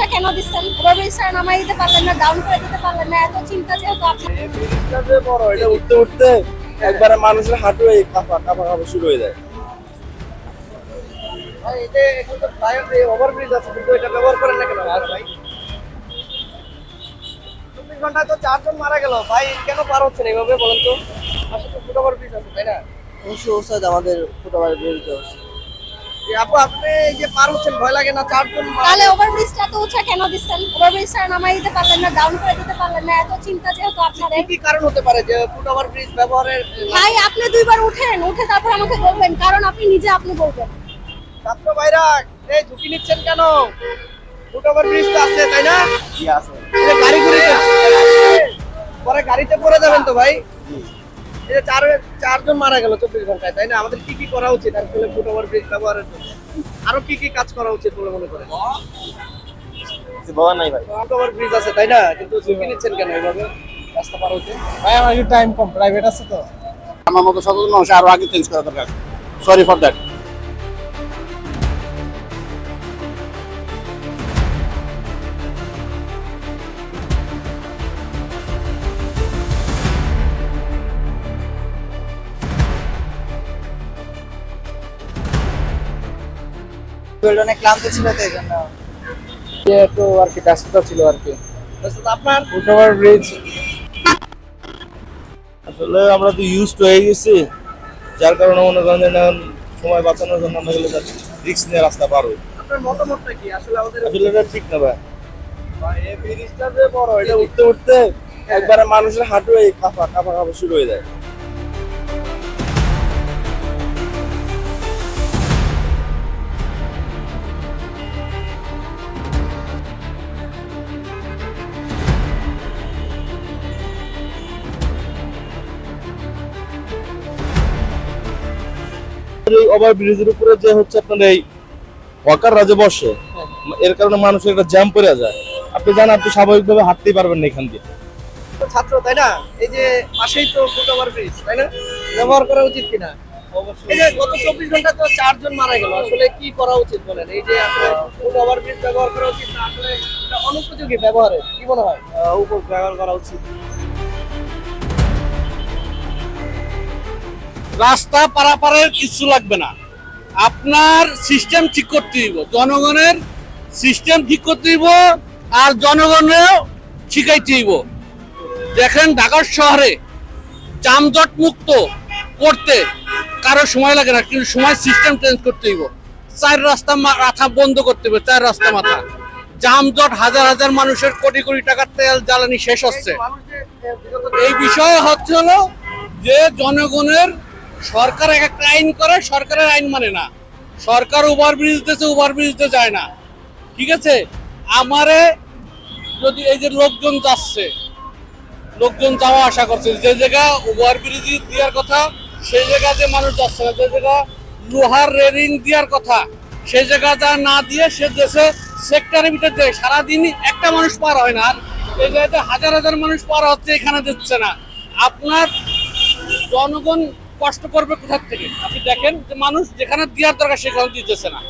উঠে কেন দিচ্ছেন? ওভারব্রিজটা নামাই দিতে পারলেন না ডাউন করে দিতে পারলেন না এত চিন্তা যেহেতু আপনার যে বড় এটা উঠতে উঠতে একবারে মানুষের হাঁটু এই কাঁপা কাঁপা কাঁপা শুরু হয়ে যায়। ভাই এটা এখন তো ফ্লাইওভার ওভারব্রিজ আছে কিন্তু এটা ব্যবহার করেন না কেন? আর ভাই? চব্বিশ ঘন্টায় তো চারজন মারা গেল। ভাই কেন পার হচ্ছেন এইভাবে বলেন তো? পাশে তো ফুট ওভারব্রিজ আছে তাই না? অবশ্যই ওস্তাদ আমাদের ফুটবলের বিরুদ্ধে যে আপু আপনি যে পার হচ্ছেন ভয় লাগে না চারজন তাহলে ওভারব্রিজটা তো উঠে কেন দিচ্ছেন? ওভারব্রিজটা নামাই দিতে পারলেন না ডাউন করে দিতে পারলেন না এত চিন্তা যেহেতু আপনার কি কি কারণ হতে পারে যে ফুট ওভারব্রিজ ব্যবহারের ভাই আপনি দুইবার উঠেন উঠে তারপর আমাকে বলবেন কারণ আপনি নিজে আপনি বলবেন। ছাত্র ভাইরা এই ঝুঁকি নিচ্ছেন কেন? ফুট ওভারব্রিজ তো আছে তাই না? কি আছে। গাড়ি ঘুরিতে পরে গাড়িতে পড়ে যাবেন তো ভাই? চার চারজন মারা গেল চব্বিশ ঘন্টায় তাই না? আমাদের কি কি করা উচিত? আসলে ফুট ওভার ব্রিজ ব্যবহারের জন্য। আরও কি কি কাজ করা উচিত বলে মনে করেন? নাই ভাই। ফুট ওভার ব্রিজ আছে তাই না? কিন্তু ঝুঁকি নিচ্ছেন কেন এইভাবে? রাস্তা পার হচ্ছে ভাই আমার একটু টাইম কম প্রাইভেট আছে তো। আমার মতো সচেতন মানুষ আরও আগে চেঞ্জ করা দরকার সরি ফর দ্যাট অনেক ক্লান্ত ছিল তো এই জন্য। একটু আর কি ব্যস্ততা ছিল আর কি। আপনার? ব্রিজ আসলে আমরা তো ইউজ টু হয়ে গেছি। যার কারণে মনে করেন যে সময় বাঁচানোর জন্য আমরা গেলে রিক্স নিয়ে রাস্তা পার হই। আপনার মতামতটা কি? আসলে আমাদের আসলে এটা ঠিক না ভাই। ভাই, এই ব্রিজটা যে বড় এটা উঠতে উঠতে একবারে মানুষের হাঁটু এই কাঁপা কাঁপা কাঁপা শুরু হয়ে যায়। এই ওভার ব্রিজের উপরে যে হচ্ছে আপনার এই ওয়াকার রাজে বসে এর কারণে মানুষের একটা জ্যাম পড়ে যায়। আপনি জানেন আপনি স্বাভাবিকভাবে হাঁটতেই পারবেন না এখান দিয়ে। ছাত্র তাই না? এই যে পাশেই তো ফুট ওভার ব্রিজ তাই না? ব্যবহার করা উচিত কিনা? এই যে গত চব্বিশ ঘণ্টা তো চারজন মারা গেল। আসলে কি করা উচিত বলেন? এই যে আসলে ফুট ওভার ব্রিজ ব্যবহার করা উচিত না? আসলে এটা অনুপযোগী ব্যবহারে কি মনে হয়? ব্যবহার করা উচিত। রাস্তা পারাপারের কিছু লাগবে না। আপনার সিস্টেম ঠিক করতে দিব জনগণের সিস্টেম ঠিক করতে দিব আর জনগণেরও শিখাইতে দিব দেখেন ঢাকার শহরে যানজট মুক্ত করতে কারও সময় লাগে না, কিন্তু সময় সিস্টেম চেঞ্জ করতে দিব চার রাস্তা মাথা বন্ধ করতে হবে, চার রাস্তা মাথা। যানজট হাজার হাজার মানুষের কোটি কোটি টাকার তেল জ্বালানি শেষ হচ্ছে। এই বিষয়ে হচ্ছে হলো যে জনগণের সরকার এক একটা আইন করে, সরকারের আইন মানে না। সরকার ওভার ব্রিজ দিতেছে ওভার ব্রিজ দিয়ে যায় না। ঠিক আছে? আমারে যদি এই যে লোকজন যাচ্ছে, লোকজন যাওয়া আশা করছে, যে জায়গা ওভার ব্রিজ দেওয়ার কথা, সেই জায়গাতে মানুষ যাচ্ছে না। যে জায়গা লোহার রেলিং দেওয়ার কথা, সেই জায়গা যা না দিয়ে সে দেশে সেক্টরের ভিতরে দেয় সারাদিন একটা মানুষ পার হয় না। আর এই জায়গাতে হাজার হাজার মানুষ পার হচ্ছে, এখানে দিচ্ছে না। আপনার জনগণ কষ্ট করবে কোথার থেকে? আপনি দেখেন যে মানুষ যেখানে দেওয়ার দরকার সেখানে দিতেছে না।